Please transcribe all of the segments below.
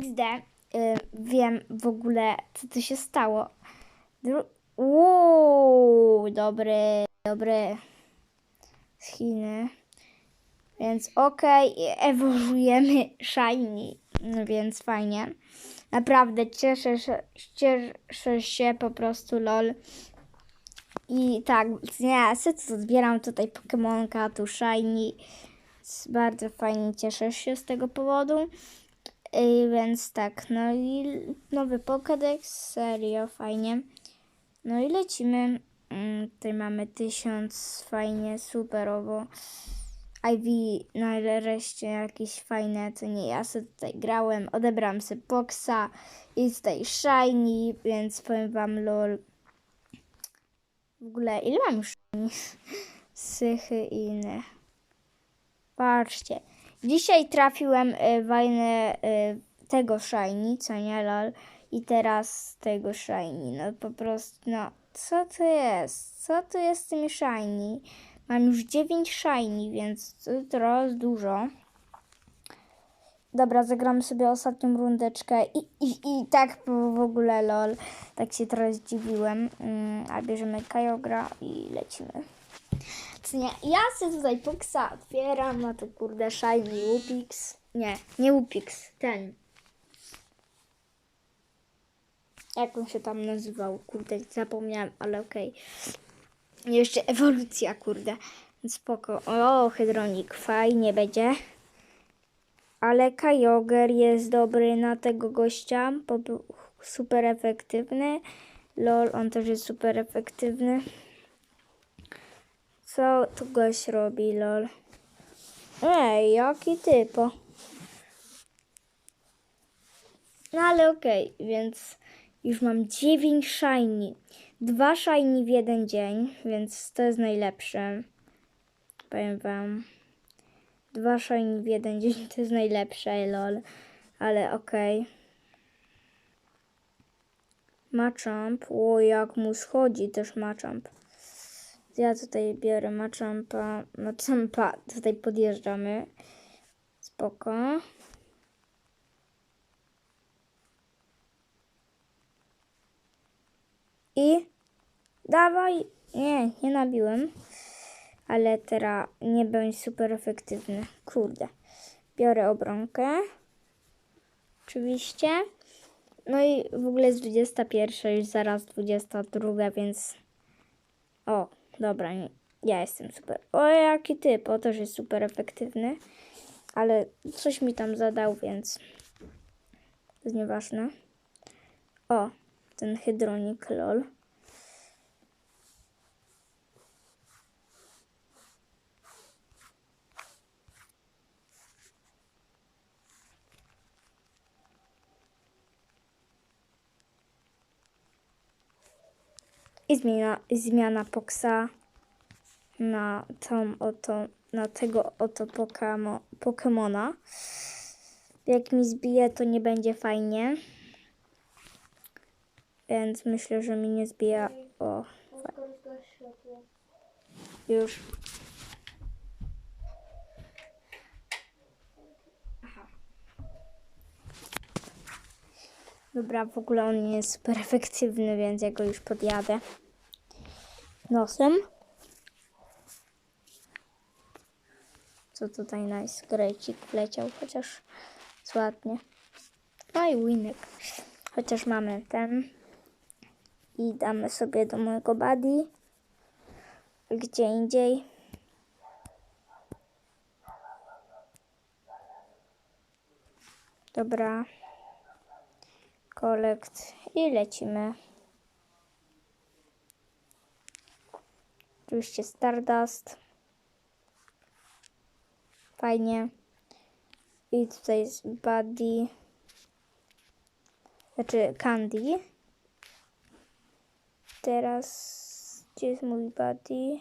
XD. Y, wiem w ogóle, co tu się stało. Dru- dobry, dobry. Z Chiny. Więc okej, ewoluujemy shiny, no więc fajnie. Naprawdę cieszę się, cieszę się po prostu lol. I tak, nie, co zbieram tutaj Pokemonka, tu shiny. Bardzo fajnie cieszę się z tego powodu. Yy, więc tak, no i nowy Pokédex, serio, fajnie. No i lecimy. Mm, tutaj mamy tysiąc, fajnie, superowo. IV nareszcie jakieś fajne, co nie ja sobie tutaj grałem, odebrałam sobie boxa i tutaj shiny, więc powiem wam lol. W ogóle ile mam już shiny? Sychy i inne. Patrzcie. Dzisiaj trafiłem y, wajnę y, tego shiny, co nie lol. I teraz tego shiny. No po prostu, no co to jest? Co to jest z tymi shiny? Mam już 9 shiny, więc to dużo. Dobra, zagramy sobie ostatnią rundeczkę i, i, i tak w ogóle lol. Tak się trochę zdziwiłem. Mm, a bierzemy Kajogra i lecimy. Nie, ja sobie tutaj Puksa otwieram, no to kurde shiny Upix. Nie, nie Upix, ten. Jak on się tam nazywał? Kurde, zapomniałem, ale okej. Jeszcze ewolucja, kurde. Spoko. O, Hydronik, fajnie będzie. Ale Kajoger jest dobry na tego gościa, bo był super efektywny. Lol, on też jest super efektywny. Co tu gość robi, lol? Ej, jaki typo. No ale okej, więc już mam 9 shiny. Dwa shiny w jeden dzień, więc to jest najlepsze. Powiem wam. Dwa shiny w jeden dzień to jest najlepsze, lol. Ale okej. Machamp. O, jak mu schodzi też Machamp. Ja tutaj biorę Machampa. Machampa. Tutaj podjeżdżamy. Spoko. I dawaj. Nie, nie nabiłem. Ale teraz nie będzie super efektywny. Kurde. Biorę obronkę. Oczywiście. No i w ogóle jest 21, już zaraz 22, więc... Dobra, nie. ja jestem super. O, jaki typ, o też jest super efektywny. Ale coś mi tam zadał, więc... To jest nieważne. O, ten hydronik, lol. I zmiana, zmiana Poksa na tą oto, na tego oto Pokemo, Pokemona. Jak mi zbije, to nie będzie fajnie. Więc myślę, że mi nie zbija. O, już. Dobra, w ogóle on nie jest super efektywny, więc ja go już podjadę nosem. Co tutaj nice, grejcik wleciał, chociaż ładnie. No i winek. Chociaż mamy ten. I damy sobie do mojego buddy. Gdzie indziej. Dobra. Kolekt i lecimy. Oczywiście Stardust. Fajnie. I tutaj jest Buddy. Znaczy Candy. Teraz gdzie jest mój Buddy?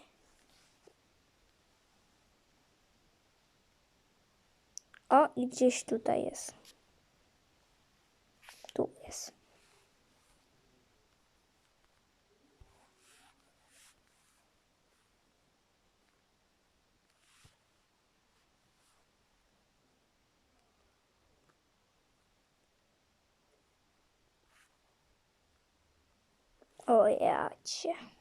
O, i gdzieś tutaj jest. this. Oh yeah, yeah.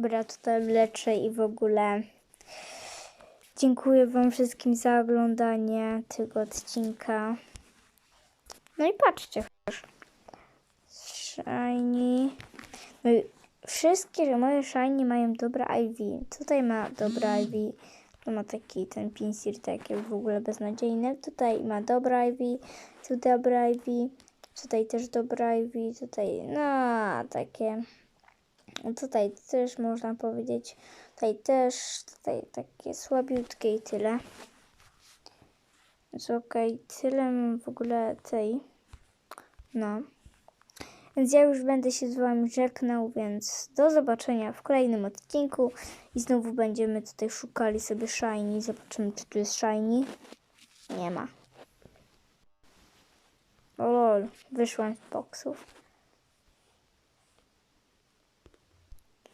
Dobra, tutaj leczę i w ogóle dziękuję Wam wszystkim za oglądanie tego odcinka. No i patrzcie chociaż. Shiny. No wszystkie moje shiny mają dobre IV. Tutaj ma dobre IV. Tu ma taki ten pinsir, takie w ogóle beznadziejne. Tutaj ma dobre IV. Tu dobre IV. Tutaj też dobre IV. Tutaj no takie Tutaj też można powiedzieć, tutaj też, tutaj takie słabiutkie i tyle. Więc okej, tyle mam w ogóle tej, no. Więc ja już będę się z wami żegnał, więc do zobaczenia w kolejnym odcinku i znowu będziemy tutaj szukali sobie shiny, zobaczymy czy tu jest shiny. Nie ma. O lol, wyszłam z boksów.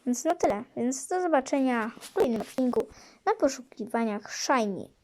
Więc no tyle. Więc do zobaczenia w kolejnym odcinku na poszukiwaniach Shiny.